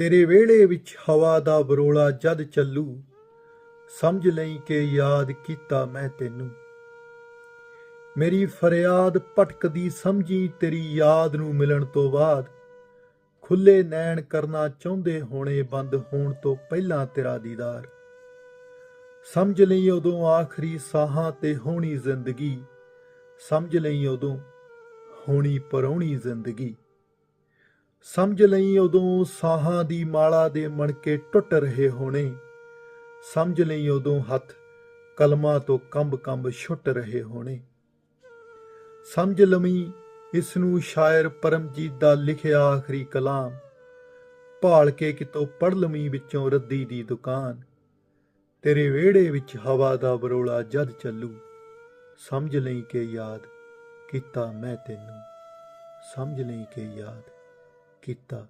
ਤੇਰੇ ਵਿਹੜੇ ਵਿੱਚ ਹਵਾ ਦਾ ਬਰੋਲਾ ਜਦ ਚੱਲੂ, ਸਮਝ ਲਈ ਕਿ ਯਾਦ ਕੀਤਾ ਮੈਂ ਤੈਨੂੰ। ਮੇਰੀ ਫਰਿਆਦ ਭਟਕਦੀ ਸਮਝੀ ਤੇਰੀ ਯਾਦ ਨੂੰ ਮਿਲਣ ਤੋਂ ਬਾਅਦ ਖੁੱਲੇ ਨੈਣ ਕਰਨਾ ਚਾਹੁੰਦੇ ਹੋਣੇ ਬੰਦ ਹੋਣ ਤੋਂ ਪਹਿਲਾਂ ਤੇਰਾ ਦੀਦਾਰ। ਸਮਝ ਲਈ ਉਦੋਂ ਆਖਰੀ ਸਾਹਾਂ ਤੇ ਹੋਣੀ ਜ਼ਿੰਦਗੀ, ਸਮਝ ਲਈ ਉਦੋਂ ਹੋਣੀ ਪਰੌਣੀ ਜ਼ਿੰਦਗੀ। ਸਮਝ ਲਈ ਉਦੋਂ ਸਾਹਾਂ ਦੀ ਮਾਲਾ ਦੇ ਮਣਕੇ ਟੁੱਟ ਰਹੇ ਹੋਣੇ। ਸਮਝ ਲਈ ਉਦੋਂ ਹੱਥ ਕਲਮਾਂ ਤੋਂ ਕੰਬ ਕੰਬ ਛੁੱਟ ਰਹੇ ਹੋਣੇ। ਸਮਝ ਲਵੀਂ ਇਸ ਨੂੰ ਸ਼ਾਇਰ ਪਰਮਜੀਤ ਦਾ ਲਿਖਿਆ ਆਖਰੀ ਕਲਾਮ। ਭਾਲ ਕੇ ਕਿਤੋਂ ਪੜ ਲਵੀਂ ਵਿੱਚੋਂ ਰੱਦੀ ਦੀ ਦੁਕਾਨ। ਤੇਰੇ ਵਿਹੜੇ ਵਿੱਚ ਹਵਾ ਦਾ ਬਰੋਲਾ ਜਦ ਚੱਲੂ। ਸਮਝ ਲਈ ਕਿ ਯਾਦ ਕੀਤਾ ਮੈਂ ਤੈਨੂੰ। ਸਮਝ ਲਈ ਕਿ ਯਾਦ ਕੀਤਾ।